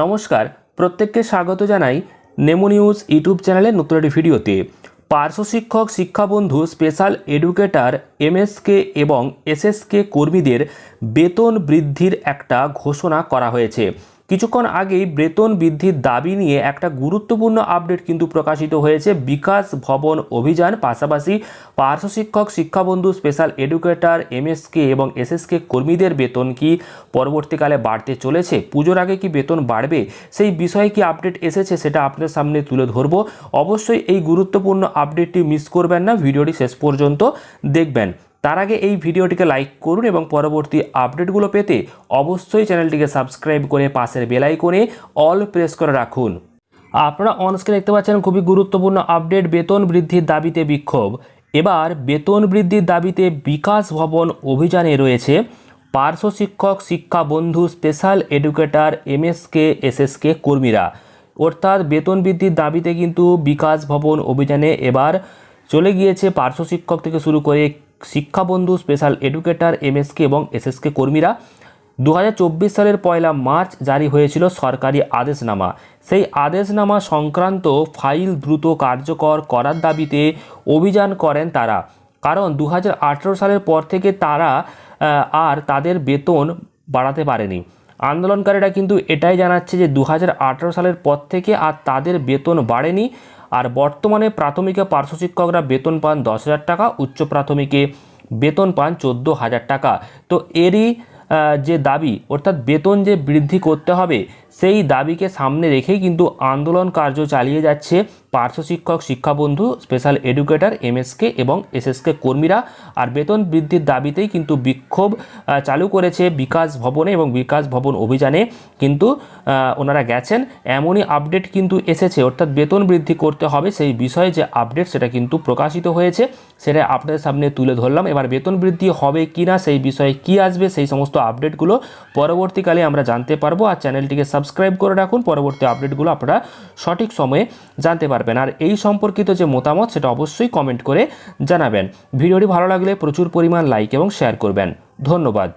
নমস্কার, প্রত্যেককে স্বাগত জানাই নেমো নিউজ ইউটিউব চ্যানেলের নতুন একটি ভিডিওতে। পার্শ্ব শিক্ষক, শিক্ষাবন্ধু, স্পেশাল এডুকেটর, এমএসকে এবং এসএসকে কর্মীদের বেতন বৃদ্ধির একটা ঘোষণা করা হয়েছে। কিছুক্ষণ আগেই বেতন বৃদ্ধির দাবি নিয়ে একটা গুরুত্বপূর্ণ আপডেট কিন্তু প্রকাশিত হয়েছে। বিকাশ ভবন অভিযান পাশাপাশি পার্শ্ব শিক্ষক, শিক্ষাবন্ধু, স্পেশাল এডুকেটর, এমএসকে এবং এসএসকে কর্মীদের বেতন কি পরবর্তীকালে বাড়তে চলেছে? পুজোর আগে কি বেতন বাড়বে? সেই বিষয়ে কি আপডেট এসেছে সেটা আপনার সামনে তুলে ধরবো। অবশ্যই এই গুরুত্বপূর্ণ আপডেটটি মিস করবেন না। ভিডিওটি শেষ পর্যন্ত দেখবেন। তার আগে এই ভিডিওটিকে লাইক করুন এবং পরবর্তী আপডেটগুলো পেতে অবশ্যই চ্যানেলটিকে সাবস্ক্রাইব করে পাশের বেল আইকনে অল প্রেস করে রাখুন। আপনারা অনস্ক্রিনে দেখতে পাচ্ছেন খুবই গুরুত্বপূর্ণ আপডেট বেতন বৃদ্ধির দাবিতে বিক্ষোভ। এবার বেতন বৃদ্ধির দাবিতে বিকাশ ভবন অভিযানে রয়েছে। পার্শ্ব শিক্ষক, শিক্ষা বন্ধু স্পেশাল এডুকেটর এমএসকে এসএসকে কর্মীরা। অর্থাৎ বেতন বৃদ্ধির দাবিতে কিন্তু বিকাশ ভবন অভিযানে এবার চলে গিয়েছে পার্শ্ব শিক্ষক থেকে শুরু করে শিক্ষাবন্ধু, স্পেশাল এডুকেটর, এমএসকে এবং এসএসকে কর্মীরা দু হাজার চব্বিশ সালের পয়লা মার্চ জারি হয়েছিল সরকারি আদেশনামা। সেই আদেশনামা সংক্রান্ত ফাইল দ্রুত কার্যকর করার দাবিতে অভিযান করেন তারা। কারণ দু হাজার আঠেরো সালের পর থেকে তারা আর তাদের বেতন বাড়াতে পারেনি। আন্দোলনকারীরা কিন্তু এটাই জানাচ্ছে যে দু হাজার আঠেরো সালের পর থেকে আর তাদের বেতন বাড়েনি আর বর্তমানে প্রাথমিকে পার্শ্ব শিক্ষকরা বেতন পান দশ হাজার টাকা, উচ্চ প্রাথমিকে বেতন পান চোদ্দ হাজার টাকা। তো এরই যে দাবি, অর্থাৎ বেতন যে বৃদ্ধি করতে হবে, সেই দাবিকে সামনে রেখেই কিন্তু আন্দোলন কার্য চালিয়ে যাচ্ছে পার্শ্ব শিক্ষক, শিক্ষাবন্ধু স্পেশাল এডুকেটর এমএসকে এবং এসএসকে কর্মীরা আর বেতন বৃদ্ধির দাবিতেই কিন্তু বিক্ষোভ চালু করেছে বিকাশ ভবনে এবং বিকাশ ভবন অভিযানে। কিন্তু ওনারা গেছেন, এমনই আপডেট কিন্তু এসেছে। অর্থাৎ বেতন বৃদ্ধি করতে হবে সেই বিষয়ে যে আপডেট সেটা কিন্তু প্রকাশিত হয়েছে, সেটা আপনাদের সামনে তুলে ধরলাম। এবার বেতন বৃদ্ধি হবে কি না সেই বিষয়ে কি আসবে, সেই সমস্ত আপডেটগুলো পরবর্তীকালে আমরা জানতে পারব। আর চ্যানেলটিকে সাবস্ক্রাইব করে রাখুন। পরবর্তী আপডেটগুলো আপনারা সঠিক সময়ে জানতে পারবেন। আর এই সম্পর্কিত যে মতামত, সেটা অবশ্যই কমেন্ট করে জানাবেন। ভিডিওটি ভালো লাগলে প্রচুর পরিমাণ লাইক এবং শেয়ার করবেন। ধন্যবাদ।